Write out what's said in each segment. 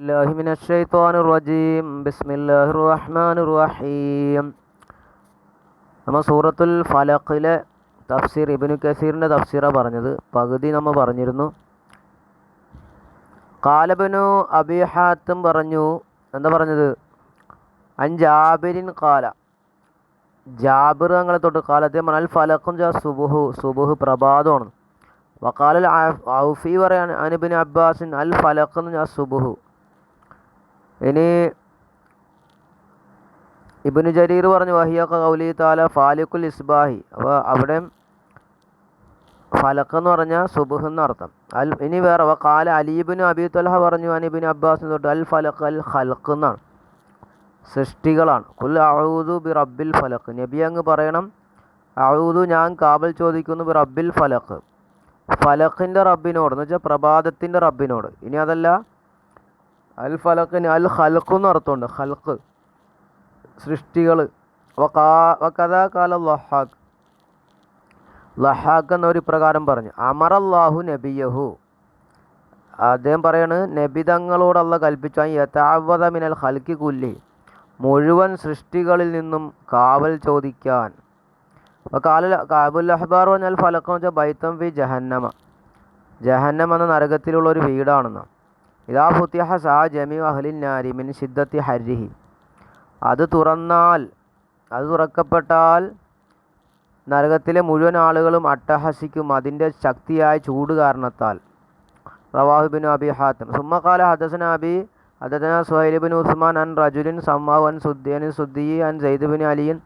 الله من الشيطان الرجيم بسم الله الرحمن الرحيم നമ്മൾ സൂറത്തുൽ ഫലഖിലെ തഫ്സീർ ഇബ്നു കസീറിൻ്റെ തഫ്സീറാണ് പറഞ്ഞത് പകുതി നമ്മൾ പറഞ്ഞിരുന്നു കാലബനു അബി ഹാത്തും പറഞ്ഞു എന്താ പറഞ്ഞത് അൻ ജാബിരിൻ കാല ജാബിർ ഞങ്ങളെ തൊട്ട് കാലത്തെ അൽ ഫലഖും ജാ സുബുഹു സുബുഹ് പ്രഭാതമാണ് വക്കാലൽ ഔഫി പറയാൻ അനിബിൻ അബ്ബാസിൻ അൽ ഫലഖ് ജാ സുബുഹു ഇനി ഇബിനു ജരീർ പറഞ്ഞു വഹിയ കൗലി താല ഫാലിഖുൽ ഇസ്ബാഹി. അപ്പോൾ അവിടെ ഫലക്ക് എന്ന് പറഞ്ഞാൽ സുബുഹ് എന്നർത്ഥം അൽ ഇനി വേറെ കാല അലീബിന് അബി തൊലഹ പറഞ്ഞു അനിബിൻ അബ്ബാസ് തൊട്ട് അൽ ഫലക്ക് അൽ ഹൽക്ക് എന്നാണ്. സൃഷ്ടികളാണ്. കുൽ അഴൂദു ബി റബ്ബിൽ ഫലക്ക് നബി അങ്ങ് പറയണം അഴൂദു ഞാൻ കാബൽ ചോദിക്കുന്നു ബി റബ്ബിൽ ഫലക്ക് ഫലക്കിന്റെ റബ്ബിനോട് എന്ന് വെച്ചാൽ പ്രഭാതത്തിന്റെ റബ്ബിനോട്. ഇനി അതല്ല അൽ ഫലക്കിന് അൽ ഹൽക്ക് അർത്ഥമുണ്ട്. ഹൽക്ക് സൃഷ്ടികൾ ലഹാഖ് ലഹാഖ് എന്നൊരു പ്രകാരം പറഞ്ഞു. അമറല്ലാഹു നബിയഹു. അദ്ദേഹം പറയാണ് നബിതങ്ങളോടുള്ള കൽപ്പിച്ച. യഥാവതമിനൽ യഥാവത മിനൽ ഹൽക്കി കുല്ലി. മുഴുവൻ സൃഷ്ടികളിൽ നിന്നും കാവൽ ചോദിക്കാൻ. അപ്പോൾ കാല കാബുൽ അഹ്ബാർ പറഞ്ഞാൽ ഫലക്കം വെച്ചാൽ ബൈത്തം ഫി ജഹന്നമ. ജഹന്നം എന്ന നരകത്തിലുള്ള ഒരു വീടാണെന്ന് ഇതാ സാ ജമി അഹ്ലിൻ നാരി മിൻ സിദ്ധത്തി ഹരിഹി. അത് തുറന്നാൽ അത് തുറക്കപ്പെട്ടാൽ നരകത്തിലെ മുഴുവൻ ആളുകളും അട്ടഹസിക്കും അതിന്റെ ശക്തിയായ ചൂട് കാരണത്താൽ. റവാഹിബിൻ അബി ഹാത്തം. സുമ്മക്കാല ഹദസന അബി ഹദസന സുഹൈലിബിൻ ഉസ്മാൻ അൻ റജുലിൻ സമ്മാവ് അൻ സുദ്ദി അൻ സുദ്ദി അൻ സൈദുബിൻ അലിയൻ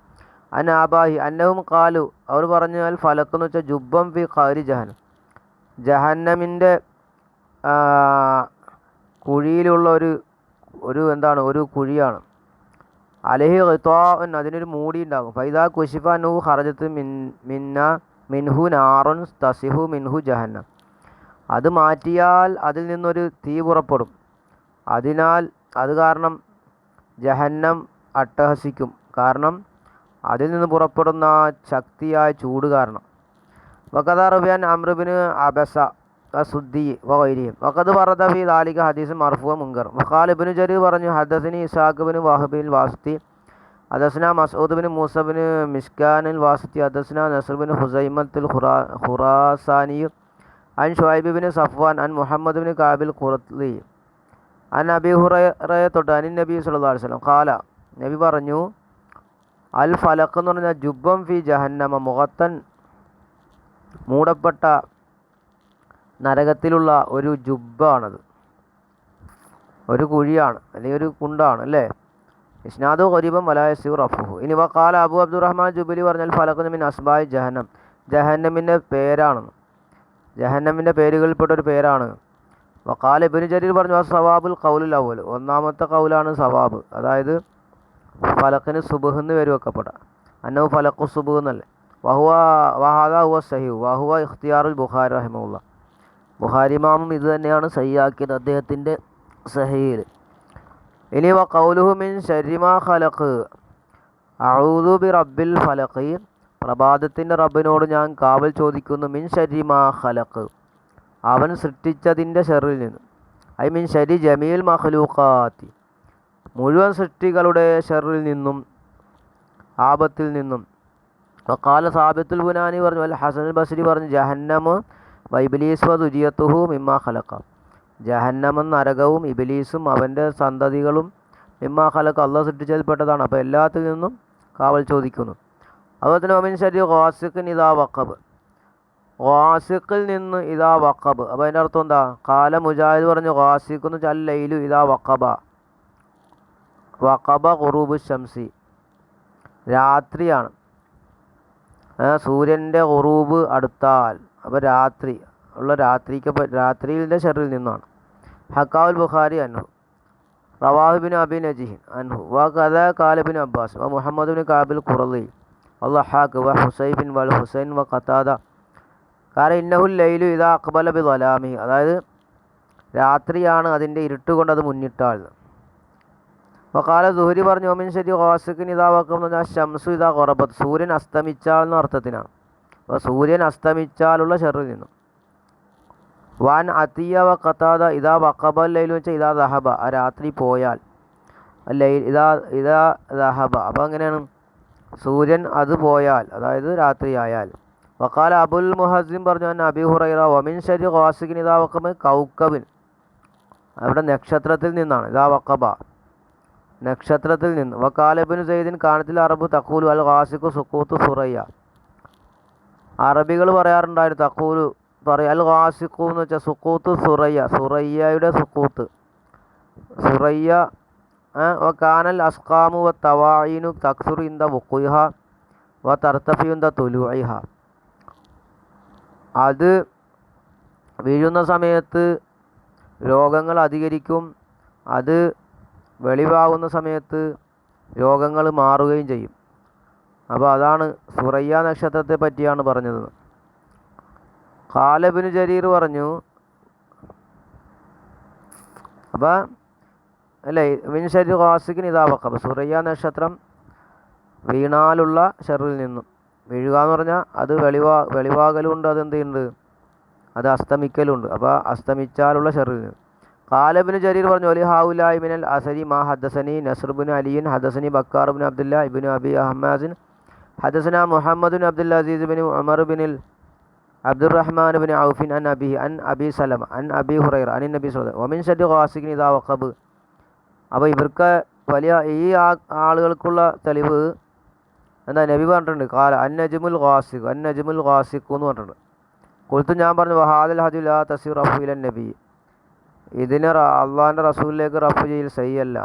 അൻ ആബാഹി അന്നവും കാലു അവർ പറഞ്ഞാൽ ഫലക്കെന്ന് വെച്ചാൽ ജുബം ഫി ഖാരി ജഹൻ ജഹന്നമിന്റെ കുഴിയിലുള്ള ഒരു ഒരു എന്താണ് ഒരു കുഴിയാണ്. അലഹി ഖിത്വാൻ അതിനൊരു മൂടി ഉണ്ടാകും ഫൈദാ കുഷിഫ നു ഹറജത്ത് മിൻ മിന്ന മിൻഹു നാറുൻ തസിഹു മിൻഹു ജഹന്നം. അത് മാറ്റിയാൽ അതിൽ നിന്നൊരു തീ പുറപ്പെടും. അതിനാൽ അത് കാരണം ജഹന്നം അട്ടഹസിക്കും. കാരണം അതിൽ നിന്ന് പുറപ്പെടുന്ന ശക്തിയായ ചൂട് കാരണം. വക്കഥ റബിയാൻ അമ്രുബിന് അബസ. സുദ്ദി വൈരിയും വക്കത് പറത ഫി ദാലിക ഹദീസ് മർഫു മുങ്കർ വഖാൽ ഇബ്നു ജരി പറഞ്ഞു ഹദസനി ഇസാഖ് ബിൻ വാഹബിൻ വാസ്തി ഹദസ്ന മസൂദ് ബിൻ മൂസബിൻ മിസ്കാനിൽ വാസ്തി ഹദസ്ന നസർ ബിൻ ഹുസൈമത്തുൽ ഖുറാസാനി അൻ ഷുഐബ് ബിൻ സഫ്വാൻ അൻ മുഹമ്മദ് ബിൻ കാബിൽ ഖുറത്ലി അൻ നബി ഹുറയെ തൊട്ട് അനിൻ നബി സല്ലല്ലാഹു അലൈഹി വസല്ലം. ഖാല നബി പറഞ്ഞു അൽ ഫലക്ക് എന്ന് പറഞ്ഞാൽ ജുബം ഫി ജഹന്നമ മുഖത്തൻ മൂടപ്പെട്ട നരകത്തിലുള്ള ഒരു ജുബാണത് ഒരു കുഴിയാണ് അല്ലെങ്കിൽ ഒരു കുണ്ടാണ് അല്ലേ? ഇസ്നാദു ഖരീബം വലായസു റഫുഹു ഇനി വക്കാല അബു അബ്ദുറഹ്മാൻ ജുബിലി പറഞ്ഞാൽ ഫലക്കുന്നമിൻ അസ്ബായ് ജഹന്നം. ജഹന്നമിന്റെ പേരാണ്. ജഹന്നമിന്റെ പേരുകളിൽപ്പെട്ട ഒരു പേരാണ്. വക്കാല ഇബിന് ജരീർ പറഞ്ഞു ആ സവാബുൽ കൗലുൽ അവൽ ഒന്നാമത്തെ കൗലാണ് സവാബ്. അതായത് ഫലക്കിന് സുബുഹ് എന്ന് പേര് വെക്കപ്പെട്ട. അന്നവ് ഫലക്കു സുബുഹ് എന്നല്ലേ. വഹുവ വഹാദ ഹുവ വഹുവ ഇഖ്തിയാറുൽ ബുഖാരി റഹിമുള്ള ബുഖാരി മാമും ഇത് തന്നെയാണ് സഹിയാക്കിയത് അദ്ദേഹത്തിന്റെ സഹയിൽ ഇനി വ കൗലുഹു മിൻ ഷരിമാ ഖലഖ്. അഊദു ബി റബ്ബിൽ ഫലഖ്. പ്രഭാതത്തിന്റെ റബ്ബിനോട് ഞാൻ കാവൽ ചോദിക്കുന്നു. മിൻ ഷരിമാ ഖലഖ്. അവൻ സൃഷ്ടിച്ചതിന്റെ ഷെറിൽ നിന്ന്. ഐ മീൻ ഷരി ജമീൽ മഹലൂഖാത്തി മുഴുവൻ സൃഷ്ടികളുടെ ഷെറിൽ നിന്നും ആപത്തിൽ നിന്നും. കാല സാബിത്തുൽ ബുനാനി പറഞ്ഞു അല്ല ഹസനുൽ ബസ്രി പറഞ്ഞു ജഹന്നമ് വൈബിലീസ് വതുജിയത്തുഹു മിമ്മ ജഹന്നമം നരകവും ഇബിലീസും അവന്റെ സന്തതികളും മിമ്മ ഖലക്ക അള്ളാഹ് സൃഷ്ടിച്ചതിൽപ്പെട്ടതാണ്. അപ്പോൾ എല്ലാത്തിൽ നിന്നും കാവൽ ചോദിക്കുന്നു. അതുപോലെ തന്നെ ഒമിൻ ശരി ഖാസിഖിൻ ഇതാ വക്കബ് ഖാസിഖിൽ നിന്ന് ഇതാ വക്കബ് അപ്പോൾ അതിന്റെ അർത്ഥം എന്താ? കാല മുജാഹിദ് പറഞ്ഞു ഖാസിഖ് എന്ന് വെച്ചാൽ ലൈലു ഇതാ വക്കബ വക്കബ ഖുറൂബ് ഷംസി രാത്രിയാണ്. സൂര്യന്റെ ഖുറൂബ് അടുത്താൽ അപ്പോൾ രാത്രി ഉള്ള രാത്രിക്ക് രാത്രിയിലെ ഷെറിൽ നിന്നാണ്. ഹക്കാവുൽ ബുഖാരി അൻഹു റവാഹുബിൻ അബി നജിഹിൻ അൻഹു വ കഥ കാലബിൻ അബ്ബാസ് വ മുഹമ്മദ് ബിൻ കാബിൽ ഖുറലി അള്ളഹാഖ് വ ഹുസൈബിൻ വൽ ഹുസൈൻ വ ഖത്താദ കാരണം ഇന്നഹുൽ ലൈലു ഇതാ അക്ബല ബി വലാമി അതായത് രാത്രിയാണ് അതിന്റെ ഇരുട്ട് കൊണ്ട് അത് മുന്നിട്ടാൾ വക്കാല ദുഹരി പറഞ്ഞു ഓമിൻ ശരി ഖാസിഖിൻ ഇതാ വക്കം എന്ന് ഷംസു ഇതാ കുറപ്പത് സൂര്യൻ അസ്തമിച്ചാൽ എന്ന അർത്ഥത്തിനാണ്. അപ്പോൾ സൂര്യൻ അസ്തമിച്ചാലുള്ള ഷെറിൽ നിന്നും. വാൻ അതിയ വ കത്താത ഇതാ വക്കബൽ ലൈലു വെച്ചാൽ ഇതാ ദഹബ ആ രാത്രി പോയാൽ ലൈൽ ഇതാ ഇതാ ദഹബ. അപ്പോൾ അങ്ങനെയാണ് സൂര്യൻ അത് പോയാൽ അതായത് രാത്രിയായാൽ വക്കാല അബുൽ മുഹസിം പറഞ്ഞു തന്നെ അബി ഹുറൈറ ഒമിൻ ശരി ഖാസിഖിൻ ഇതാ വക്കബ് കൗക്കബിൻ അവിടെ നക്ഷത്രത്തിൽ നിന്നാണ് ഇതാ വക്കബ നക്ഷത്രത്തിൽ നിന്ന്. വക്കാലബിൻ സെയ്ദിൻ കാണത്തിൽ അറബ് തക്കൂലു അൽ ഖാസിഖു സുക്കൂത്ത് സുറയ്യ അറബികൾ പറയാറുണ്ടായിരുന്നു തക്കൂലു പറയും അൽ ഖാസിഖു എന്ന് വെച്ചാൽ സുക്കൂത്ത് സുറയ്യ സുറയ്യയുടെ സുക്കൂത്ത് സുറയ്യ വ കാനൽ അസ്കാമു വ തവായിനു തക്സുർ ഇന്ത വുക്കുഹ വ തർത്തഫിയുന്ത തുലുഇഹ. അത് വീഴുന്ന സമയത്ത് രോഗങ്ങൾ അധികരിക്കും അത് വെളിവാകുന്ന സമയത്ത് രോഗങ്ങൾ മാറുകയും ചെയ്യും. അപ്പോൾ അതാണ് സുറയ്യ നക്ഷത്രത്തെ പറ്റിയാണ് പറഞ്ഞത്. കാലബിന് ജരീർ പറഞ്ഞു അപ്പോൾ അല്ലേ മിൻഷരി ഖാസിഖിന് ഇതാ അപ്പോൾ സുറയ്യ നക്ഷത്രം വീണാലുള്ള ഷെറിൽ നിന്നും. വീഴുക എന്ന് പറഞ്ഞാൽ അത് വെളിവാ വെളിവാകലുണ്ട് അതെന്ത് ചെയ്യുന്നുണ്ട് അത് അസ്തമിക്കലുണ്ട്. അപ്പോൾ അസ്തമിച്ചാലുള്ള ഷെറിൽ നിന്ന്. കാലബിന് ജരീർ പറഞ്ഞു അലി ഹാവുലായി മിനൽ അസരി മാ ഹദ്സനി നസ്റുബിൻ അലിയൻ ഹദസനി ബക്കാർബിൻ അബ്ദുല്ല ഇബിൻ അബി അഹ്മാസിൻ بن മുഹമ്മദ് അബ്ദുൽ അസീസ് ബിൻ ഉമർ ബിനിൽ അബ്ദുറഹ്മാൻ ബിൻ ഔഫിൻ അൻ അബി അൻ അബി സലമ അൻ അബി ഹുറൈർ അനിൻ നബി وسلم. ഒമിൻ شد غاسق ഇതാ വഖബ് അപ്പോൾ ഇവർക്ക് വലിയ ഈ ആളുകൾക്കുള്ള തെളിവ് എന്താ നബി പറഞ്ഞിട്ടുണ്ട്. കാല അൻ നജ്മുൽ ഖാസിഖ് അൻ നജ്മുൽ ഖാസിഖ് എന്ന് പറഞ്ഞിട്ടുണ്ട്. കുൽത്തു ഞാൻ പറഞ്ഞു വഹാദൽ ഹദി ലാ തസീർ റഫു ഇലൻ നബി. ഇതിന് അള്ളാഹിന്റെ റസൂലിലേക്ക് റഫ് ചെയ്യൽ സയ്യല്ല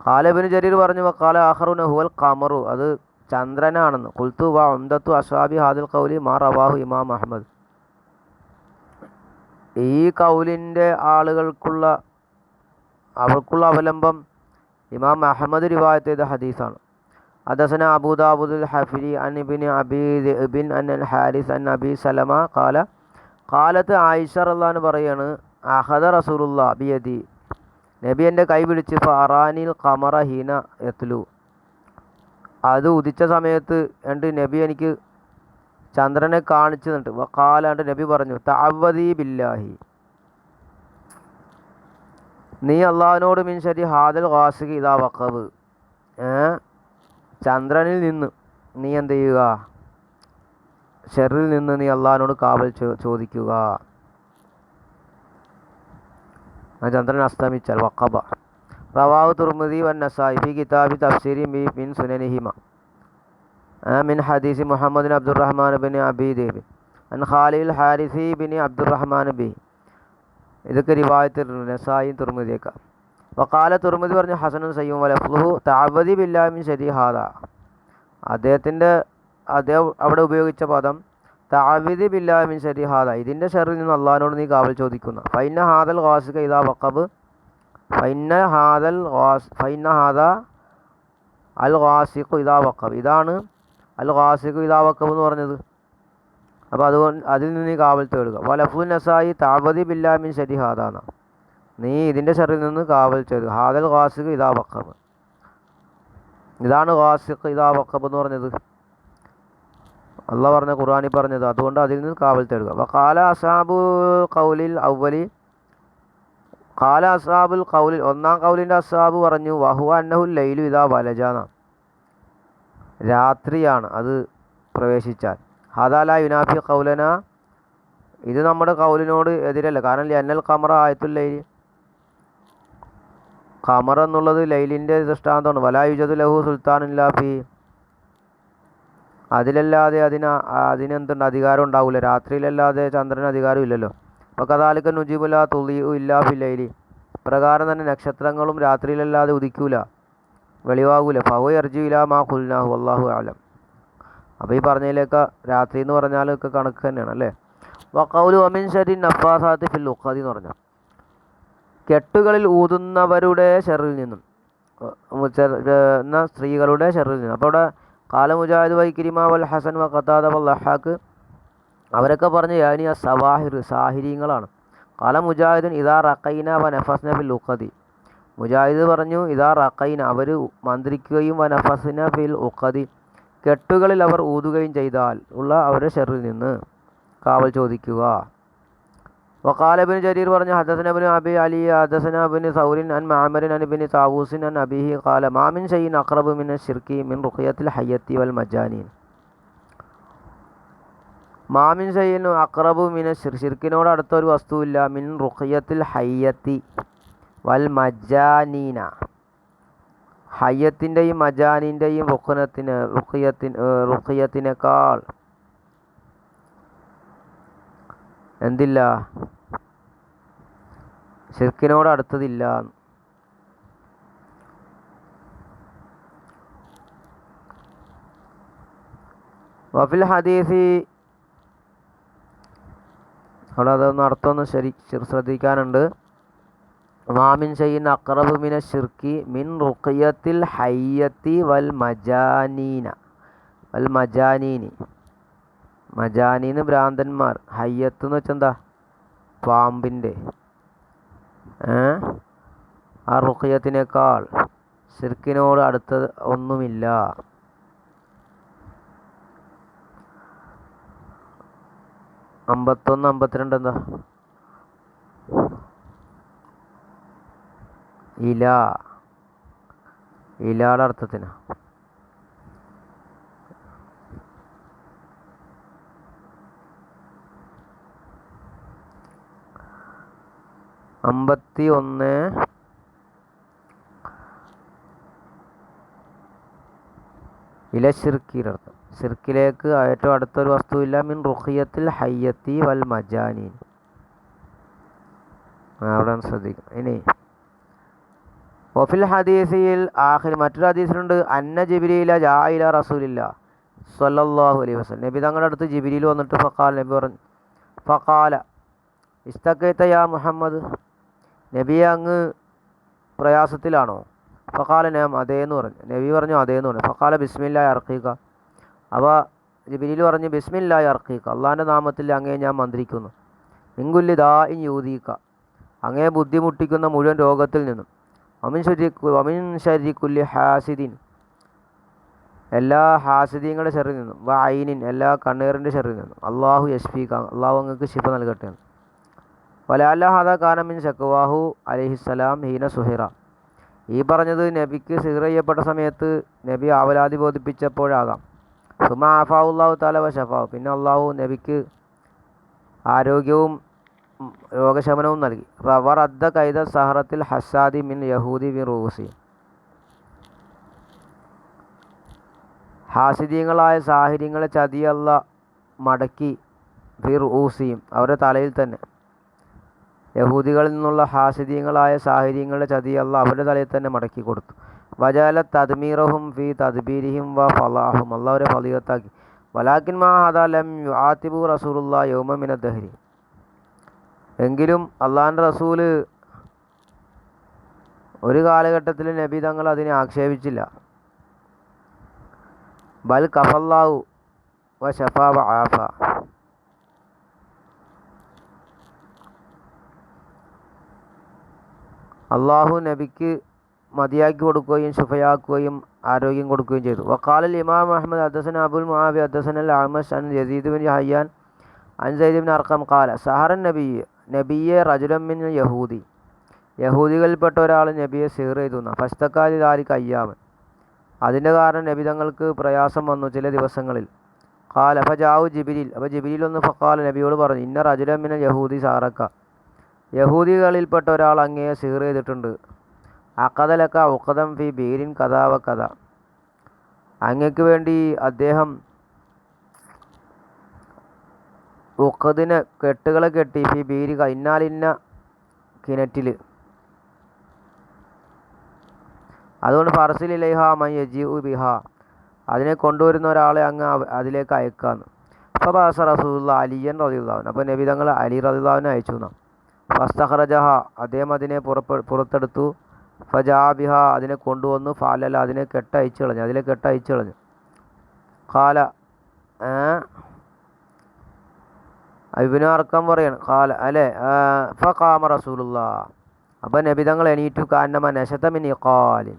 കാലബിന് ജരീർ പറഞ്ഞു കാല ആഹറുന ഹുവൽ കമറു അത് ചന്ദ്രനാണെന്ന് കുൽത്തു വ ഉന്തത്തു അസ്വാബി ഹാദിൽ കൗലി മാ റവാഹു ഇമാം അഹമ്മദ് ഈ കൗലിന്റെ ആളുകൾക്കുള്ള അവർക്കുള്ള അവലംബം ഇമാം അഹമ്മദ് റിവായത്ത് ചെയ്ത ഹദീസാണ്. അദസന അബൂദാബുദുൽ ഹഫിരി ഇബിൻ അബീദ് ഇബിൻ അൻ അൽ ഹാരിസ് അൻ അബി സലമ കാല കാലത്ത് ആയിഷ റല്ലാന്ന് പറയാണ് അഹദ റസൂലുള്ള ബിയദി നബി എന്റെ കൈ പിടിച്ച് ഫറാനിൽ കമറ ഹീന എത്ലു അത് ഉദിച്ച സമയത്ത് രണ്ട് നബി എനിക്ക് ചന്ദ്രനെ കാണിച്ചു തന്നിട്ട് വക്കാലാണ്ട് നബി പറഞ്ഞു താവതി ബില്ലാഹി. നീ അള്ളാഹിനോട് മീൻ ശരി ഹാദൽ ഖാസിഖ് ഇതാ വക്കവ് ഏ? ചന്ദ്രനിൽ നിന്ന് നീ എന്ത് ചെയ്യുക? ഷെറിൽ നിന്ന് നീ അള്ളാഹിനോട് കാവൽ ചോദിക്കുക. ചന്ദ്രൻ അസ്തമിച്ചാൽ വക്കബ റവാഹു തുർമുദി വൻ നസായി. ഫി കിതാബി തഫ്സീരി ബി മിൻ സുനനിഹിമ. മിൻ ഹദീസി മുഹമ്മദ് അബ്ദുറഹ്മാൻ ബിൻ അബി ദേബി. അൻ ഖാലിൽ ഹാരിസി ബിൻ അബ്ദുറഹ്മാൻ ബി. ഇതൊക്കെ റിവായത്തിട്ടുണ്ട് നസായും തുർമുദിയൊക്കെ. വക്കാല തുർമുദി പറഞ്ഞു ഹസനും സയ്യും വലഫ്ലുഹു താവതി ബില്ലാമിൻ ശരി ഹാദ. അദ്ദേഹത്തിന്റെ അദ്ദേഹം അവിടെ ഉപയോഗിച്ച പദം താവിദി ബില്ലാമിൻ ശരി ഹാദ. ഇതിന്റെ ഷെറിൽ നിന്ന് അള്ളഹാനോട് നീ കാവൽ ചോദിക്കുന്ന. ഫൈന ഹാദൽ ഖാസിക ഇതാ വക്കബ് ഫൈന ഹാദൽ ഫൈന ഹാദ അൽ ഇതാ വക്കബ് ഇതാണ് അൽ ഖാസിഖ് ഇതാ വക്കബ് എന്ന് പറഞ്ഞത്. അപ്പോൾ അതുകൊണ്ട് അതിൽ നിന്ന് നീ കാവൽ തേടുക വലഫു നസായി താപതി ബില്ലാമിൻ ശരി ഹാദാന നീ ഇതിന്റെ ഷെറിൽ നിന്ന് കാവൽ തേടുക ഹാദൽ ഖാസിഖ് ഇതാ വക്കബ് ഇതാണ് ഖാസിഖ് ഇതാ വക്കബ് എന്ന് പറഞ്ഞത്. അല്ല പറഞ്ഞ ഖുർആാനി പറഞ്ഞത്. അതുകൊണ്ട് അതിൽ നിന്ന് കാവൽ തേടുക വക്കാല കാല അസാബു കൗലിൽ ഔവലി കാല അസാബുൽ കൗലിൽ ഒന്നാം കൗലിന്റെ അസാബ് പറഞ്ഞു വഹുവ അന്നഹുൽ ലൈലു ഇതാ വലജാന രാത്രിയാണ് അത് പ്രവേശിച്ചാൽ. ഹദാല യുനാഫി കൗലന ഇത് നമ്മുടെ കൗലിനോട് എതിരല്ല. കാരണം ലന്നൽ കമറ ആയത്തുൽ ലൈലി. കമർ എന്നുള്ളത് ലൈലിന്റെ ദൃഷ്ടാന്തമാണ്. വലായുജതു ലഹു സുൽത്താനുല്ലാഫി അതിലല്ലാതെ അതിന് അതിനെന്തുണ്ട്? അധികാരം ഉണ്ടാവില്ല രാത്രിയിലല്ലാതെ ചന്ദ്രന് അധികാരം ഇല്ലല്ലോ. കഥാലിക്ക നുജീബുല തുളിയു ഇല്ലാ ഫിലൈലി പ്രകാരം തന്നെ നക്ഷത്രങ്ങളും രാത്രിയിലല്ലാതെ ഉദിക്കൂല. വെളിവാകൂല. ഫഹു ഇലാ മാ ഖുൽനാഹു. അള്ളാഹു ആലം അപ്പോൾ ഈ പറഞ്ഞതിലേക്ക് രാത്രി എന്ന് പറഞ്ഞാലൊക്കെ കണക്ക് തന്നെയാണ് അല്ലേ? വക്കൗലു അമിൻ ഷരി നഫാസാത്ത് ഫിൽ ഉഖാദി എന്ന് പറഞ്ഞു. കെട്ടുകളിൽ ഊതുന്നവരുടെ ഷെറിൽ നിന്നും. എന്ന സ്ത്രീകളുടെ ഷെറിൽ നിന്നും. അപ്പോൾ അവിടെ കാല വൈക്കിരിമാവൽ വൈക്കിരിമ വൽ ഹസൻ വ ഖത്താദ വൽ ലഹാക്ക് അവരൊക്കെ പറഞ്ഞു യാനി സവാഹിർ സാഹിര്യങ്ങളാണ് കാല മുജാഹിദിൻ ഇതാ റക്കൈന വ നഫസ്ന ഫിൽ ഉഖദി. മുജാഹിദ് പറഞ്ഞു ഇതാ റക്കൈന അവർ മന്ത്രിക്കുകയും വ നഫസ്ന ഫിൽ ഉഖദി. കെട്ടുകളിൽ അവർ ഊതുകയും ചെയ്താൽ ഉള്ള അവരുടെ ഷെറിൽ നിന്ന് കാവൽ ചോദിക്കുക. വക്കാലബിൻ ജരീർ പറഞ്ഞു ഹദസനബിൻ അബി അലി ഹദസനബിൻ സൗരിൻ അൻ മാമരിൻ അൻ ബിൻ താവൂസിൻ അൻ അബിഹി കാല മാമിൻ ഷെയ്ൻ അക്രബു മിൻ ഷിർക്കി മിൻ റുഖിയത്തിൽ ഹയ്യത്തി വൽ മജാനീൻ. മാമിൻ ഷയ്യനു അക്രബു മിന ഷിർക്കിനോട് അടുത്ത ഒരു വസ്തുവില്ല. മിൻ റുഖിയത്തിൽ ഹയ്യത്തി വൽ മജാനീന. ഹയ്യത്തിന്റെയും മജാനീന്റെയും റുഖനത്തിന് റുഖിയത്തിന് റുഖിയത്തിനേക്കാൾ എന്തില്ല? ഷിർക്കിനോട് അടുത്തതില്ല. വഫിൽ ഹദീസി അവിടെ അതൊന്ന് അർത്ഥമൊന്ന് ശരി ശ്രദ്ധിക്കാനുണ്ട്. മാമിൻ ചെയ്യുന്ന അക്രബ് മിന ഷിർക്കി മിൻ റുഖിയത്തിൽ ഹയ്യത്തി വൽ മജാനീന. വൽ മജാനീനി. മജാനീന്ന് ഭ്രാന്തന്മാർ. ഹയ്യത്ത് എന്ന് വെച്ചെന്താ പാമ്പിന്റെ. ആ റുഖിയത്തിനേക്കാൾ ഷിർക്കിനോട് അടുത്തത് ഒന്നുമില്ല. അമ്പത്തൊന്ന് അമ്പത്തിരണ്ട് എന്താ? ഇല. ഇലയുടെ അർത്ഥത്തിന്. അമ്പത്തി ഒന്ന് ഇല ഷിർക്കിയുടെ അർത്ഥം. ഷിർക്കിലേക്ക് ഏറ്റവും അടുത്തൊരു വസ്തുവില്ല. മിൻ റുഖിയത്തിൽ ഹയ്യത്തി വൽ മജാനി അവിടെ ശ്രദ്ധിക്കും ഇനി ഒഫിൽ ഹദീസിൽ ആഖിർ മറ്റൊരു ഹദീസിലുണ്ട്. അന്ന ജിബിരിയില ജായില റസൂലില്ല സല്ലല്ലാഹു അലൈഹി വസ്ലം നബി തങ്ങളുടെ അടുത്ത് ജിബിരിയിൽ വന്നിട്ട് ഫക്കാൽ നബി പറഞ്ഞു ഫക്കാല ഇസ്തക്കേത്ത യാ മുഹമ്മദ്. നബി അങ്ങ് പ്രയാസത്തിലാണോ? ഫക്കാല നാം അതേന്ന് പറഞ്ഞു. നബി പറഞ്ഞു അതേന്ന് പറഞ്ഞു. ഫക്കാല ബിസ്മില്ല അർക്കീക്ക അവ ജിബിലിൽ പറഞ്ഞ് ബിസ്മില്ല അർക്കീക്ക അള്ളാഹിന്റെ നാമത്തിൽ അങ്ങേ ഞാൻ മന്ത്രിക്കുന്നു. മിങ്കുല്ലി ദാ ഇൻ യൂതീക്ക അങ്ങേ ബുദ്ധിമുട്ടിക്കുന്ന മുഴുവൻ രോഗത്തിൽ നിന്നും. അമിൻ ശരി അമിൻ ശരിക്കുല്ലി ഹാസിദീൻ എല്ലാ ഹാസിദീങ്ങളുടെ ഷെറിൽ നിന്നും. വ ഐനിൻ എല്ലാ കണ്ണീറിന്റെ ഷെറിൽ നിന്നും. അള്ളാഹു യശ്ഫീഖ അള്ളാഹു അങ്ങക്ക് ശിഫ നൽകട്ടെ. വലാലഹാദ കാനമിൻ ഷക്വാഹു അലഹിസ്സലാം ഹീന സുഹിറ. ഈ പറഞ്ഞത് നബിക്ക് സിഹർ ചെയ്യപ്പെട്ട സമയത്ത് നബി ആവലാതി ബോധിപ്പിച്ചപ്പോഴാകാം. സുമ താല വ ഷഫാവു പിന്നെ അള്ളാഹു നബിക്ക് ആരോഗ്യവും രോഗശമനവും നൽകി. റവർ അദ്ദ കൈത സഹറത്തിൽ ഹസാദി മിൻ യഹൂദി മിൻ റൂസി. ഹാസിദീങ്ങളായ സാഹിര്യങ്ങളെ ചതിയല്ല മടക്കി ഫിർ ഊസിയും അവരുടെ തലയിൽ തന്നെ. യഹൂദികളിൽ നിന്നുള്ള ഹാസിദീങ്ങളായ സാഹിര്യങ്ങളുടെ ചതിയല്ല അവരുടെ തലയിൽ തന്നെ മടക്കി കൊടുത്തു. വജാല തദ്മീറഹും ഫി തദ്ബീരിഹിം വ ഫലാഹും. അള്ളാഹുരെ ഫലീയത്താക്കി വലാക്കിൻ മാ ഹദ ലം യുആത്തിബു റസൂലുള്ള യൗമമിന ദഹരി. എങ്കിലും അള്ളാഹിന്റെ റസൂൽ ഒരു കാലഘട്ടത്തിൽ നബി തങ്ങൾ അതിനെ ആക്ഷേപിച്ചില്ല. ബൽ കഫല്ലാവു വ ഷഫാ വ ആഫ. അള്ളാഹു നബിക്ക് മതിയാക്കി കൊടുക്കുകയും ശുഫയാക്കുകയും ആരോഗ്യം കൊടുക്കുകയും ചെയ്തു. വക്കാലൽ ഇമാം അഹമ്മദ് അദ്ദസൻ അബുൽ മുഹാബി അദ്ദസൻ അൽ അഹമ്മദ് അൻ യസീദ് ബിൻ ഹയ്യാൻ അൻ സൈദ് ബിൻ അർക്കം കാല സഹറൻ നബി നബിയെ റജുലം മിൻ യഹൂദി. യഹൂദികളിൽപ്പെട്ട ഒരാൾ നബിയെ സീർ ചെയ്തു. എന്നാ ഫസ്തക്കാലി ദാരിക്ക് അയ്യാമൻ? അതിന്റെ കാരണം നബി തങ്ങൾക്ക് പ്രയാസം വന്നു ചില ദിവസങ്ങളിൽ. കാല ഫജാവു ജാവു ജിബിരിൽ. അപ്പോൾ ജിബിരിൽ ഒന്ന് ഫക്കാല നബിയോട് പറഞ്ഞു ഇന്ന റജുലം മിൻ യഹൂദി സാറക്ക. യഹൂദികളിൽപ്പെട്ട ഒരാൾ അങ്ങയെ സീർ ചെയ്തിട്ടുണ്ട്. അക്കതലക്ക ഉക്കദം ഫി ബീരിൻ കഥാവ കഥ. അങ്ങക്ക് വേണ്ടി അദ്ദേഹം ഉക്കദിന് കെട്ടുകളെ കെട്ടി ഫി ബീരി ഇന്നാലിന്ന കിണറ്റിൽ അതുകൊണ്ട് ഫർസിൽ ഇലൈഹ മൈ യജീഉ ബിഹ. അതിനെ കൊണ്ടുവരുന്ന ഒരാളെ അങ്ങ് അതിലേക്ക് അയക്കാന്ന്. അപ്പോൾ ബാസ അലിയൻ റദിയുള്ളവൻ അപ്പോൾ നബി തങ്ങൾ അലി റദിയുള്ളവനെ അയച്ചു എന്നാണ് ഫസ്തഹറജഹ അദ്ദേഹം അതിനെ പുറപ്പെ പുറത്തെടുത്തു. ഫജാബിഹ അതിനെ കൊണ്ടുവന്നു ഫാലല അതിനെ കെട്ടയച്ചു കളഞ്ഞു അതിലെ കെട്ടയച്ചു കളഞ്ഞു. കാല അഭിനാർക്കം അർക്കം പറയാണ് കാല അല്ലേ? ഫാമ റസൂലുള്ള. അപ്പം നബിതങ്ങൾ എണീറ്റു കാന്നമ നശത്തമിൻ ഇഖാലിൻ.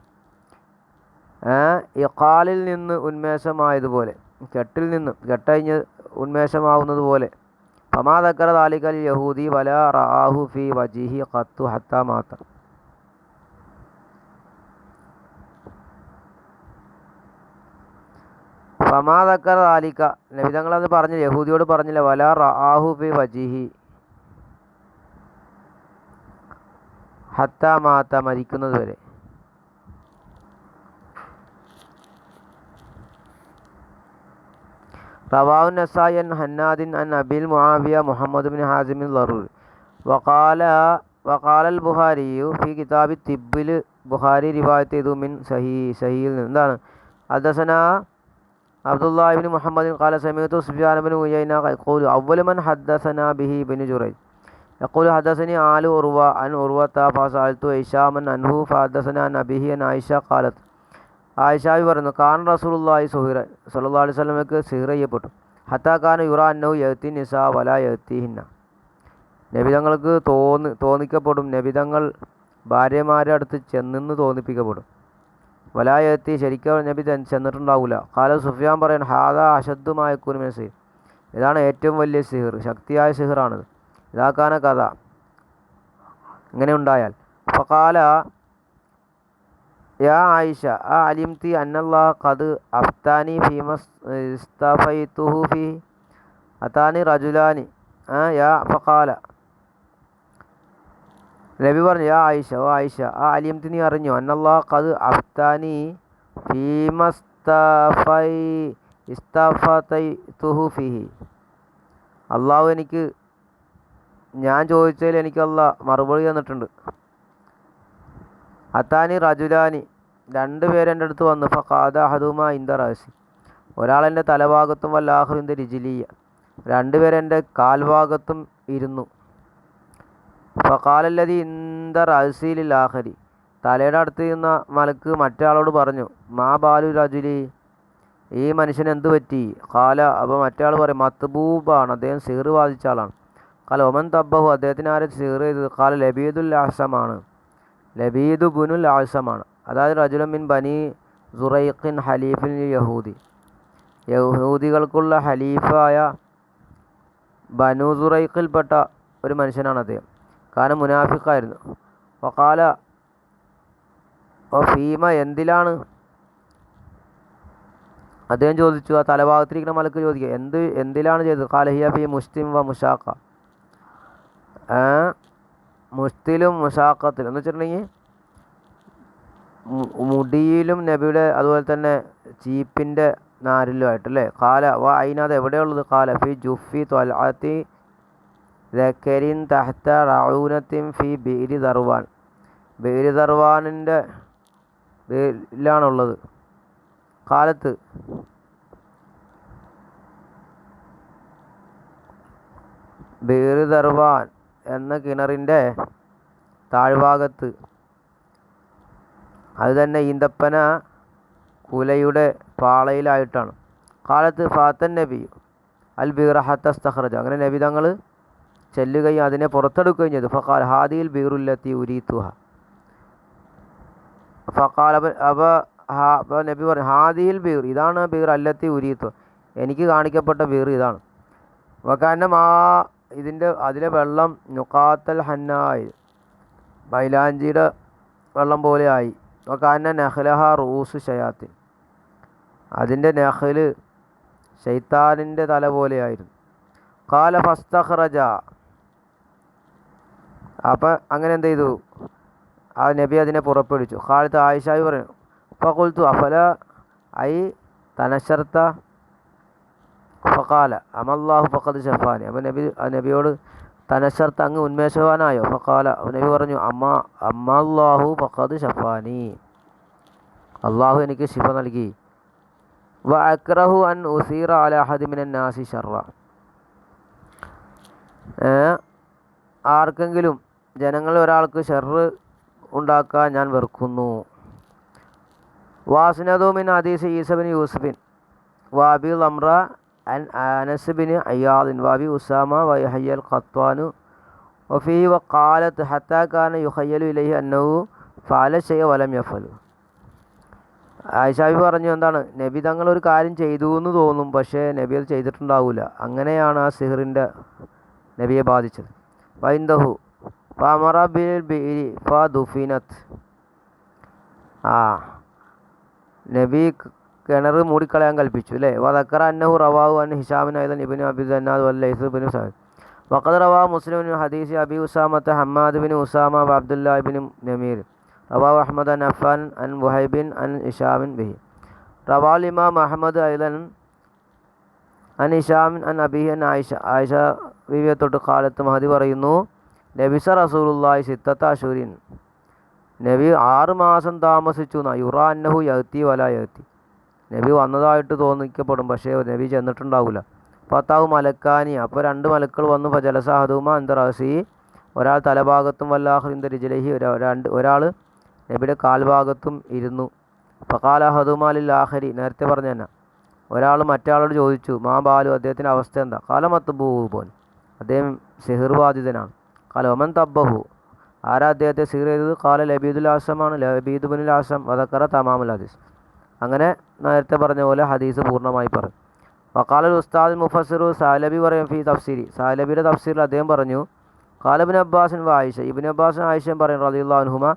ഇഖാലിൽ നിന്ന് ഉന്മേഷമായതുപോലെ കെട്ടിൽ നിന്ന് കെട്ടഴിഞ്ഞ് ഉന്മേഷമാവുന്നത് പോലെ ഫമാദക്കറ താലിക്കൽ യഹൂദി വല റാഹു ഫി വജിഹി ഖത്തു ഹത്ത മാത്ത. ഫമാ ആലിക്ക നബിതങ്ങളത് പറഞ്ഞില്ല യഹൂദിയോട് പറഞ്ഞില്ല വല റാഹു ഫി വജിഹി. ഹത്ത മാത്ത മരിക്കുന്നത് വരെ. റവാവു നസായൻ ഹന്നാദിൻ അൻ അബിൽ മുആവിയ മുഹമ്മദ് ബിൻ ഹാസിമിൻ ലറൂർ വക്കാല വക്കാലൽ ബുഹാരിയു ഫി കിതാബി തിബിൽ ബുഹാരി റിവായത്ത് ചെയ്തു മിൻ സഹി സഹിയിൽ നിന്ന്. എന്താണ്? ഹദസന അബ്ദുല്ലാഹിബിൻ മുഹമ്മദിൻ കാല സമീഅത്തു സുഫിയാൻ ബിൻ ഉയൈന യഖൂലു അവ്വലു മൻ ഹദ്ദസന ബിഹി ബിൻ ജുറൈജ്. യഖൂലു ഹദ്ദസനി ആലു ഉർവ അൻ ഉർവത ഫസഅൽതു മൻ അൻഹു ഫഹദ്ദസന നബിഹി അൻ ആയിഷ ഖാലത്ത്. ആയിഷാബി പറയുന്നു കാൻ റസൂലുള്ളാഹി സുഹിറ സല്ലല്ലാഹു അലൈഹി വസല്ലമക്ക് സിഹിർ ചെയ്യപ്പെട്ടു. ഹത്താ ഖാൻ യുറ അന്നഹു യഅത്തി നിസാ വല യഅത്തിഹിന്ന നബിതങ്ങൾക്ക് തോന്നി തോന്നിക്കപ്പെടും. നബിതങ്ങൾ ഭാര്യമാരുടെ അടുത്ത് ചെന്നെന്ന് തോന്നിപ്പിക്കപ്പെടും. വലായത്തി ശരിക്കും നബി ചെൻ- ചെന്നിട്ടുണ്ടാവില്ല കാല സുഫിയാൻ പറയാൻ ഹാദ അശദ്ധമായ കുരുമന സിഹിർ. ഇതാണ് ഏറ്റവും വലിയ സിഹിർ ശക്തിയായ സിഹിറാണിത്. ഇതാക്കാന കഥ. ഇങ്ങനെ ഉണ്ടായാൽ. ഫകാല യാ ആയിഷ ആ അലിംതി അന്നല്ലാ ഖദ് അഫ്താനി ഫീമസ് അതാനി റജുലാനി. ആ യാ ഫഖാല. നബി പറഞ്ഞു ആ ആയിഷ ഓ ആയിഷ ആ അലിയം നീ അറിഞ്ഞു? അന്നല്ലാഹ് ഖദ് അഫ്താനി ഫീമസ്തഫൈ അള്ളാഹു എനിക്ക് ഞാൻ ചോദിച്ചതിൽ എനിക്ക് അള്ളാഹ് മറുപടി തന്നിട്ടുണ്ട്. അത്താനി റജുലാനി രണ്ട് പേരെന്റെ അടുത്ത് വന്നു. ഫഖാദ ഹദുമ ഇന്ദ റാസി. ഒരാളെന്റെ തലഭാഗത്തും വല്ലാഹുറിന്റെ രുചിലീയ രണ്ടുപേരെന്റെ കാൽഭാഗത്തും ഇരുന്നു. ഫഖാലല്ലതി ഇന്ദ റസീലിൽ ആഹരി തലയുടെ അടുത്ത് നിന്ന മലക്ക് മറ്റാളോട് പറഞ്ഞു മാ ബാലു രജുലി ഈ മനുഷ്യന് എന്ത് പറ്റി? കാല അപ്പോൾ മറ്റാൾ പറയും മത്ബൂബാണ് അദ്ദേഹം സിഹർ ബാധിച്ച ആളാണ്. കാല ഒമൻ തബ്ബഹു അദ്ദേഹത്തിന് ആരും സിഹർ ചെയ്തത് കാല ലബീദുൽ ആസമാണ് ലബീദു ബുനുൽ ആസമാണ് അതായത് റജുലൻ മിൻ ബനി സുറൈഖിൻ ഹലീഫിൻ യഹൂദി. യഹൂദികൾക്കുള്ള ഹലീഫായ ബനു സുറൈഖിൽപ്പെട്ട ഒരു മനുഷ്യനാണ് അദ്ദേഹം. കാരണം മുനാഫിക്കായിരുന്നു വക്കാല ഓ ഫീമ എന്തിലാണ്? അദ്ദേഹം ചോദിച്ചു ആ തലഭാഗത്തിരിക്കുന്ന മലക്ക് ചോദിക്കുക എന്ത് എന്തിലാണ് ചെയ്തത്? കാലഹിയ ഫി മുസ്ലിം വ മുഷാക്ക മുസ്തിലും മുഷാക്കത്തിലും എന്ന് വെച്ചിട്ടുണ്ടെങ്കിൽ മുടിയിലും നബിയുടെ അതുപോലെ തന്നെ ചീപ്പിന്റെ നാരിലുമായിട്ടല്ലേ കാല വ അതിനകത്ത് എവിടെയുള്ളത് കാല ഫി ജുഫി തൊലാത്തി ദക്കരിൻ തഹ്ത റൗനത്തിൻ ഫി ബീരി ദർവാൻ. ബീരി ദർവാനിന്റെ ാണുള്ളത് കാലത്ത് ബീറി ദർവാൻ എന്ന കിണറിന്റെ താഴ്ഭാഗത്ത് അതുതന്നെ ഈന്തപ്പന കുലയുടെ പാളയിലായിട്ടാണ്. കാലത്ത് ഫാത്തൻ നബി അൽ ബീറഹത്ത സ്തഹ്റജ് അങ്ങനെ നബി തങ്ങൾ ചെല്ലുകയും അതിനെ പുറത്തെടുക്കുകയും ചെയ്തു. ഫക്കാൽ ഹാദിയിൽ ബീറുല്ലത്തി ഉരീത്തുഹ. ഹാ- അപ്പൊ നബി പറഞ്ഞു ഹാദിയിൽ ബീർ ഇതാണ് ബീർ അല്ലത്തി ഉരീത്തു എനിക്ക് കാണിക്കപ്പെട്ട ബീർ ഇതാണ്. വക്കാനം ആ ഇതിന്റെ അതിലെ വെള്ളം നുക്കാത്തൽ ഹന്നായി. ബൈലാഞ്ചിയുടെ വെള്ളം പോലെ ആയി. വക്കാന നഹ്ലഹ റൂസ് ഷയാത്തിൻ അതിന്റെ നഹൽ ഷെയ്ത്താനിന്റെ തല പോലെയായിരുന്നു കാല ഫസ്തഖ്റജ. അപ്പം അങ്ങനെ എന്ത് ചെയ്തു? ആ നബി അതിനെ പുറപ്പെടുവിച്ചു. കാലത്ത് ആയിഷായി പറഞ്ഞു. ഫകുൽത്തു അഫല ഐ തനശർത്ത ഫക്കാല അമല്ലാഹു ഫഖദ് ഷഫാനി അപ്പം നബി നബിയോട് തനശർത്ത് അങ്ങ് ഉന്മേഷവാനായോ? ഫക്കാല നബി പറഞ്ഞു അമ്മ അമ്മല്ലാഹു ഫഖദ് ഷഫാനി അള്ളാഹു എനിക്ക് ശിഫ നൽകി. വ അക്രഹു അൻ ഉസീറ അല നാസി ഷർറ. ഏ, ആർക്കെങ്കിലും ജനങ്ങളിൽ ഒരാൾക്ക് ഷെറ് ഉണ്ടാക്കാൻ ഞാൻ വെറുക്കുന്നു. വാസ്നദുമിൻ ഹദീസ് ഈസബിൻ യൂസഫിൻ വാബി ലംറ അൻ അനസ് ബിൻ അയ്യാദിൻ വാബി ഉസാമ വൈഹയ്യൽ ഖത്വാനു വഫീ വ കാലത്ത് കാന യുഹയ്യലു ഇലഹി അന്നവു ഫാല ഷെയ്യ വലം യഫലു ആയിഷാബി പറഞ്ഞു എന്താണ് നബി തങ്ങൾ ഒരു കാര്യം ചെയ്തു എന്ന് തോന്നും പക്ഷേ നബി അത് ചെയ്തിട്ടുണ്ടാവില്ല അങ്ങനെയാണ് ആ സിഹറിന്റെ നബിയെ ബാധിച്ചത്. വൈന്ദഹു ഫമറ ഫ ദുഫിനത്ത് ആ നബി കിണർ മൂടിക്കളയാൻ കൽപ്പിച്ചു അല്ലേ? വദക്കറ അന്നഹു റവാഹു അൻ ഹിഷാമിൻ ഐദൻ ഇബ്നു അബി ദന്നാദ് വല്ലൈസ് ബിൻ സഅദ്. വഖദ് റവാ മുസ്ലിം ഹദീസ് അബി ഉസാമത്ത് Hammad bin Usama Abdullah bin Nameer. റവാ അഹമ്മദ് അൻ അഫാൻ അൻ വഹൈബിൻ അൻ ഇഷാമിൻ ബിഹി. റവാൽ ഇമാം അഹമ്മദ് ഐദൻ അൻ ഇഷാമിൻ അൻ അബിഹി അൻ ആയിഷ ആയിഷ വിവിയെ തൊട്ട് കാലത്ത് മഹദി പറയുന്നു നബിസ റസൂലുള്ളാഹി സിത്തത്ത അഷുരിൻ നബി ആറ് മാസം താമസിച്ചു. എന്നാ യുറ അന്നഹു യഹത്തി വല യഹത്തി നബി വന്നതായിട്ട് തോന്നിക്കപ്പെടും. പക്ഷേ നബി ചെന്നിട്ടുണ്ടാവില്ല പത്താവ് മലക്കാനി. അപ്പോൾ രണ്ട് മലക്കൾ വന്നു. ഫജലസാഹദുമ അന്തറാസി ഒരാൾ തലഭാഗത്തും വല്ലാഹിന്ദ രിജലഹി. രണ്ട് ഒരാൾ നബിയുടെ കാൽഭാഗത്തും ഇരുന്നു. ഫക്കാല ഹദുമാലിൽ ആഹരി നേരത്തെ പറഞ്ഞു തന്നെ. ഒരാൾ മറ്റാളോട് ചോദിച്ചു മാ ബാലു അദ്ദേഹത്തിന്റെ അവസ്ഥ എന്താ? കാലമത്ത് പോൻ അദ്ദേഹം സിഹിർ ബാധിതനാണ്. കാല ഒമൻ തബ്ബഹു ആരാ അദ്ദേഹത്തെ സിഹിർ ചെയ്തത്? കാല ലബീദുൽ ആസമാണ്. ലബീദ് ബിനുൽ ആസം വതക്കറ തമാമുൽ ഹദീസ്. അങ്ങനെ നേരത്തെ പറഞ്ഞ പോലെ ഹദീസ് പൂർണമായി പറഞ്ഞു. വക്കാലൽ ഉസ്താദ് മുഫസിറു സാലബി പറയും ഫി തഫ്സീരി. സാലബിയുടെ തഫ്സീറിൽ അദ്ദേഹം പറഞ്ഞു കാലബിൻ അബ്ബാസിൻ വ ആയിഷ. ഇബിൻ അബ്ബാസിൻ ആയിഷയും പറയും അൻഹുമ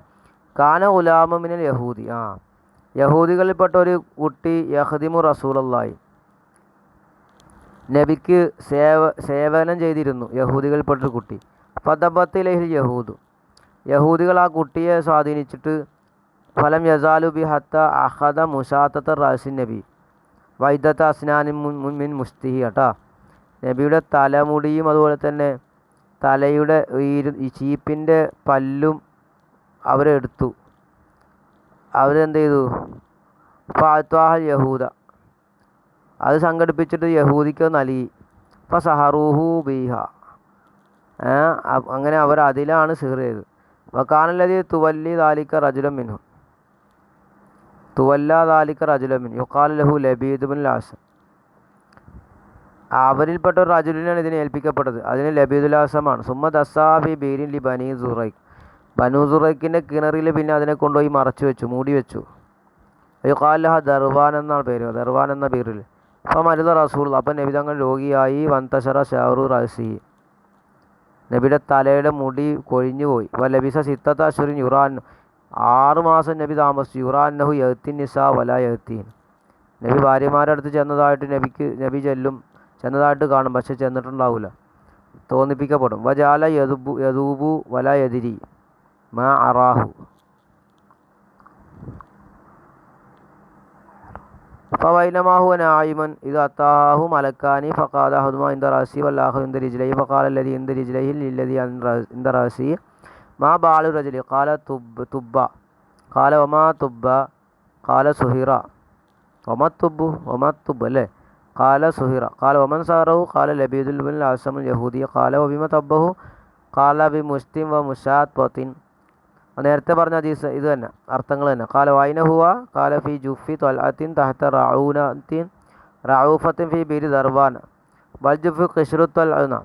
കാന ഉലാമിനൽ യഹൂദി. ആ യഹൂദികളിൽപ്പെട്ട ഒരു കുട്ടി യഹദിമു റസൂലല്ലായി നബിക്ക് സേവ സേവനം ചെയ്തിരുന്നു യഹൂദികളിൽപ്പെട്ടൊരു കുട്ടി. ഫതബത്തിലഹിൽ യഹൂദു. യഹൂദികൾ ആ കുട്ടിയെ സ്വാധീനിച്ചിട്ട് ഫലം യസാലു ബി ഹത്ത അഹദ മുഷാത്തത്ത റാസിൻ നബി. വൈദത്ത അസ്നാനിൻ മുൻ മുൻ മിൻ മുസ്തിഹി കേട്ടാ. നബിയുടെ തലമുടിയും അതുപോലെ തന്നെ തലയുടെ ഈ ചീപ്പിന്റെ പല്ലും അവരെടുത്തു അവരെന്ത് ചെയ്തു? ഫാത്വാഹൽ യഹൂദ. അത് സംഘടിപ്പിച്ചിട്ട് യഹൂദിക്ക് നൽകി. ഫ സഹറൂഹു ബീഹ. അങ്ങനെ അവർ അതിലാണ് സിഹർ ചെയ്തത്. വക്കാനല്ലതി തുവല്ലി ദാലിക്ക റജുലം മിൻഹു. തുവല്ല ദാലിക്ക റജുലം മിൻ യുക്കാൽ ലഹു ലബീദ് ബിൻ ലാസ്. അവരിൽപ്പെട്ട ഒരു റജുലിനാണ് ഇതിനെ ഏൽപ്പിക്കപ്പെട്ടത്. അതിന് ലബീദുലാസമാണ് സുമ ദസാബി ബീരിൻ ലി ബനി സുറൈഖ്. ബനു സുറൈഖിന്റെ കിണറിൽ പിന്നെ അതിനെ കൊണ്ടുപോയി മറച്ചു വെച്ചു മൂടി വെച്ചു. യുക്കാലഹ ദർവാൻ എന്നാണ് പേര്. ദർവാൻ എന്ന പേരിൽ. അപ്പം മരുത റസൂൾ അപ്പം നബി തങ്ങൾ രോഗിയായി. വന്തശറ ഷാറു റസി നബിയുടെ തലയുടെ മുടി കൊഴിഞ്ഞു പോയി. വലബിസ സിത്തത്ത അഷുറിൻ യുറാൻ. ആറ് മാസം നബി താമസിച്ചു. യുറാൻ നഹു യഹത്തിൻ നിസ വല യഹത്തീൻ നബി ഭാര്യമാരുടെ അടുത്ത് ചെന്നതായിട്ട് നബിക്ക് നബി ചെല്ലും. ചെന്നതായിട്ട് കാണും. പക്ഷെ ചെന്നിട്ടുണ്ടാവില്ല തോന്നിപ്പിക്കപ്പെടും. വജാല യദുബു യദൂബു വല യതിരി മാ അറാഹു. فويلما هو ناعم. إذا أتاه ملكان فقال أحدهما عند رأسي والآخر عند رجليه فقال الذي عند رجليه للذي عند رأسي ما بال الرجل؟ قال تب تب. قال وما تب؟ قال سهيرا وما تب؟ وما تب له. قال سهيرا قال ومن ساره قال لبيد بن العاصم اليهودي. قال وبما تبه؟ قال بمسلم ومشات بطن നേരത്തെ പറഞ്ഞ ഹദീസ് ഇത് തന്നെ അർത്ഥങ്ങൾ തന്നെ. കാല വൈന ഹുവ കാല ഫി ജുഫി തൊലാത്തിൻ തഹത്ത റഊനത്തിൻ റഊഫത്തിൻ ഫി ബിരി ദർവാൻ. ബൽ ജുഫി ഖിഷ്റുത്തൊൽ എന്ന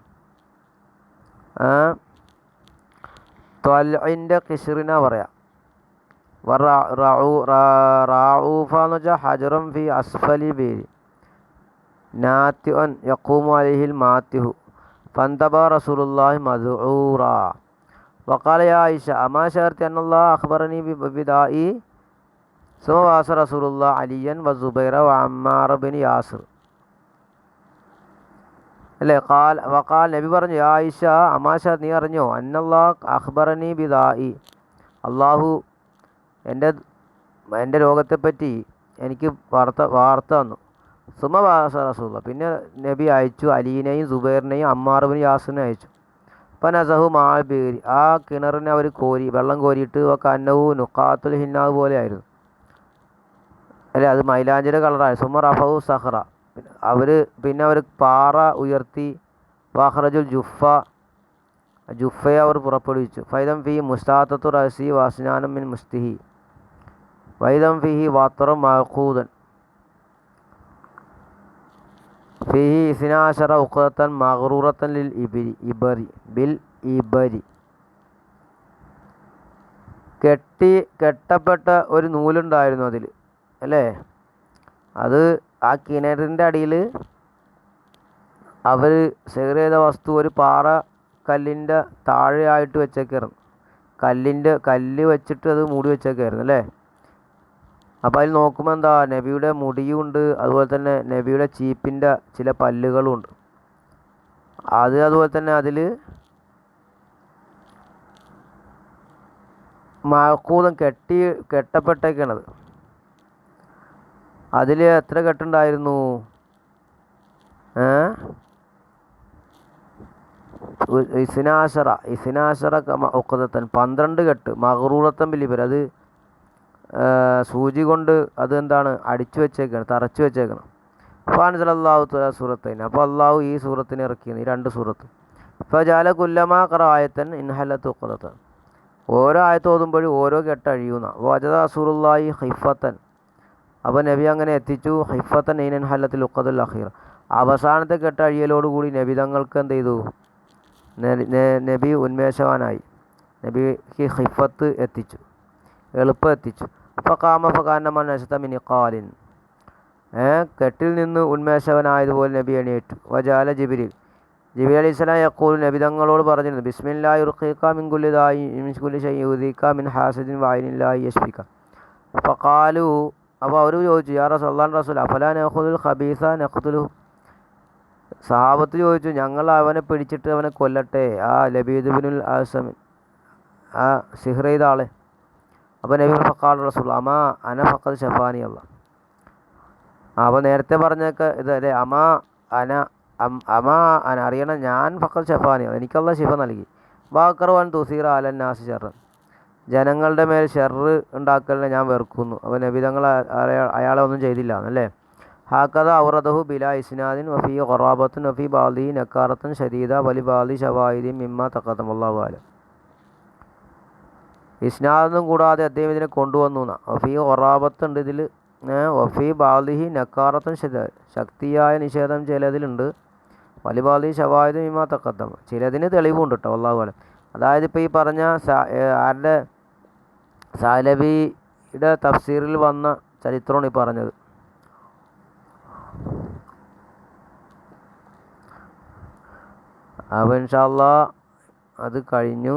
ത്വലിന്റെ ഖിഷ്റിന പറയാം. റാഊഫ എന്ന് വെച്ചാൽ ഹജറും ഫി അസ്ഫലി ബേരി. നാത്യുൻ യക്കൂമു അലിഹിൽ മാത്യുഹു. ഫന്തബ റസൂലുള്ളാഹി മദ്ഊറ وقال يا عائشة أما شعرت أن الله أخبرني ببدائي ثم واس رسول الله عليا والزبير وعمار بن ياسر അല്ലേ കാൽ വക്കാൽ നബി പറഞ്ഞു യാ ആയിഷ അമാശ നീ അറിഞ്ഞോ അന്നല്ലാ അഖ്ബറനി ബിദായി അള്ളാഹു എൻ്റെ എൻ്റെ രോഗത്തെപ്പറ്റി എനിക്ക് വാർത്ത വാർത്ത തന്നു സുമ വാസ റസൂള്ള പിന്നെ നബി അയച്ചു അലീനെയും സുബൈറിനെയും അമ്മാറുബിൻ യാസിനെ അയച്ചു പനസഹു മാബീരി. ആ കിണറിനെ അവർ കോരി വെള്ളം കോരിയിട്ട് കന്നവു നുക്കാത്തുൽ ഹിന്നാവ് പോലെയായിരുന്നു. അല്ലേ? അത് മൈലാഞ്ചിയുടെ കളറായി സുമർ അഫഹു സഹ്റ. അവർ പിന്നെ അവർ പാറ ഉയർത്തി വാഹ്റജുൽ ജുഫ ജുഫയെ അവർ പുറപ്പെടുവിച്ചു. ഫൈദം ഫി മുസ്താത്തു റസി വാസ്നാനം മിൻ മുസ്തിഹി. വൈദം ഫിഹി വാത്തറും മഹൂദൻ ഫിഹി ഇസിനാശറ ഉഖത്തൻ മഹറൂറത്തൻ ലിൽ ഇബരി ഇബരി ബിൽ ഇബരി. കെട്ടി കെട്ടപ്പെട്ട ഒരു നൂലുണ്ടായിരുന്നു അതിൽ അല്ലേ? അത് ആ കിണറിന്റെ അടിയിൽ അവർ സെഹർ ചെയ്ത വസ്തു ഒരു പാറ കല്ലിന്റെ താഴെയായിട്ട് വെച്ചേക്കായിരുന്നു. കല്ലിന്റെ കല്ല് വെച്ചിട്ട് അത് മൂടി വെച്ചേക്കായിരുന്നു അല്ലേ? അപ്പോൾ അതിൽ നോക്കുമ്പോൾ എന്താ നബിയുടെ മുടിയുണ്ട് അതുപോലെ തന്നെ നബിയുടെ ചീപ്പിന്റെ ചില പല്ലുകളും ഉണ്ട്. അത് അതുപോലെ തന്നെ അതിൽ മഴക്കൂതം കെട്ടി കെട്ടപ്പെട്ടേക്കണത്. അതിൽ എത്ര കെട്ടുണ്ടായിരുന്നു? ഏ ഇസിനാശറ ഇസ്നാശറ ഒക്കതത്തൻ പന്ത്രണ്ട് കെട്ട്. മഹറൂറത്തൻ ബിലിബർ അത് സൂചി കൊണ്ട് അതെന്താണ്? അടിച്ചു വെച്ചേക്കാണ് തറച്ചു വെച്ചേക്കണം. ഫാൻസൽ അള്ളാഹു തല സൂറത്തൈന്. അപ്പോൾ അള്ളാഹു ഈ സൂറത്തിനെ ഇറക്കിയത് ഈ രണ്ട് സൂറത്ത്. ഇപ്പോൾ ജാല കുല്ലമാ കറായത്തൻ ഇൻഹല ഉക്കതത്തൻ ഓരോ ആയത്ത് ഓതുമ്പോഴും ഓരോ കെട്ട് അഴിയുന്ന. വജദ അസൂറുല്ലായി ഹിഫത്തൻ അപ്പോൾ നബി അങ്ങനെ എത്തിച്ചു ഹിഫത്തൻ ഈനൻ ഹല്ലത്തിൽ ഉക്കതുൽ അഹീർ അവസാനത്തെ കെട്ട് അഴിയലോടുകൂടി നബി തങ്ങൾക്ക് എന്ത് ചെയ്തു? നബി ഉന്മേഷവാനായി. നബിക്ക് ഹിഫത്ത് എത്തിച്ചു. എളുപ്പം എത്തിച്ചു അപ്പോൾ കാമ ഫകാനമൻ നശത്തമിനി കാലിൻ കെട്ടിൽ നിന്ന് ഉന്മേഷവനായതുപോലെ നബി എണീറ്റു. വജാല ജിബിരിൽ. ജിബിരി അലി ഇസ്ലാം യക്കൂൽ നബി തങ്ങളോട് പറഞ്ഞിരുന്നു ബിസ്മില്ലായി ഉർഖീക്ക മിൻ കുല്ലിദായി മിൻ ഹാസിദിൻ വൈനില്ലാഹി യശ്ഫിക. ഫഖാലു അപ്പോൾ അവർ ചോദിച്ചു യാ റസൂൽ റസൂൽ അഫല നഖുദുൽ ഖബീസ നഖുദുലു? സഹാബത്ത് ചോദിച്ചു ഞങ്ങൾ അവനെ പിടിച്ചിട്ട് അവനെ കൊല്ലട്ടെ? ആ ലബീദ് ബിനുൽ ആസമിൻ ആ ചെയ്ത ആളെ. അപ്പോൾ നബി ഫക്കാൾ റസൂൽ അമാ അന ഫക്കത് ഷഫാനി അല്ല അപ്പോൾ നേരത്തെ പറഞ്ഞൊക്കെ ഇത് അല്ലേ അമാ അന അമാ അന അറിയണ ഞാൻ ഫക്കത് ഷഫാനി എനിക്കല്ല ശിഫ നൽകി. ബാക്കർവാൻ തുസീർ അലൻ നാസി ഷെറ് ജനങ്ങളുടെ മേൽ ഷെറ് ഉണ്ടാക്കലിനെ ഞാൻ വെറുക്കുന്നു. അപ്പോൾ നബി തങ്ങൾ അയാളെ ഒന്നും ചെയ്തില്ല എന്നല്ലേ? ഹാക്കഥ ഔറദഹു ബില ഇസ്നാദിൻ വഫി ഖറാബത്തുൻ വഫി ബാലി നക്കാറത്തുൻ ഷരീദ വലി ബാലി ഷവായിദീൻ മിമ്മ തക്കത്തമുല്ലാഹു ആലം ഇസ്നാദൊന്നും കൂടാതെ അദ്ദേഹം ഇതിനെ കൊണ്ടുവന്നു ഒഫി വഫി ഖറാബത്തുണ്ട് ഇതിൽ ഒഫി ബാലിഹി നക്കാറത്തും ശക്തിയായ നിഷേധം ചിലതിലുണ്ട്. വലിബാലി ശവായുധം മിമ്മ തക്കത്തം ചിലതിന് തെളിവുണ്ട് കേട്ടോ അള്ളാഹു ആലം അതായത് ഇപ്പോൾ ഈ പറഞ്ഞ ആരുടെ സാലബിയുടെ തഫ്സീറിൽ വന്ന ചരിത്രമാണ് ഈ പറഞ്ഞത്. അപ്പോൾ ഇൻഷാല്ല അത് കഴിഞ്ഞു.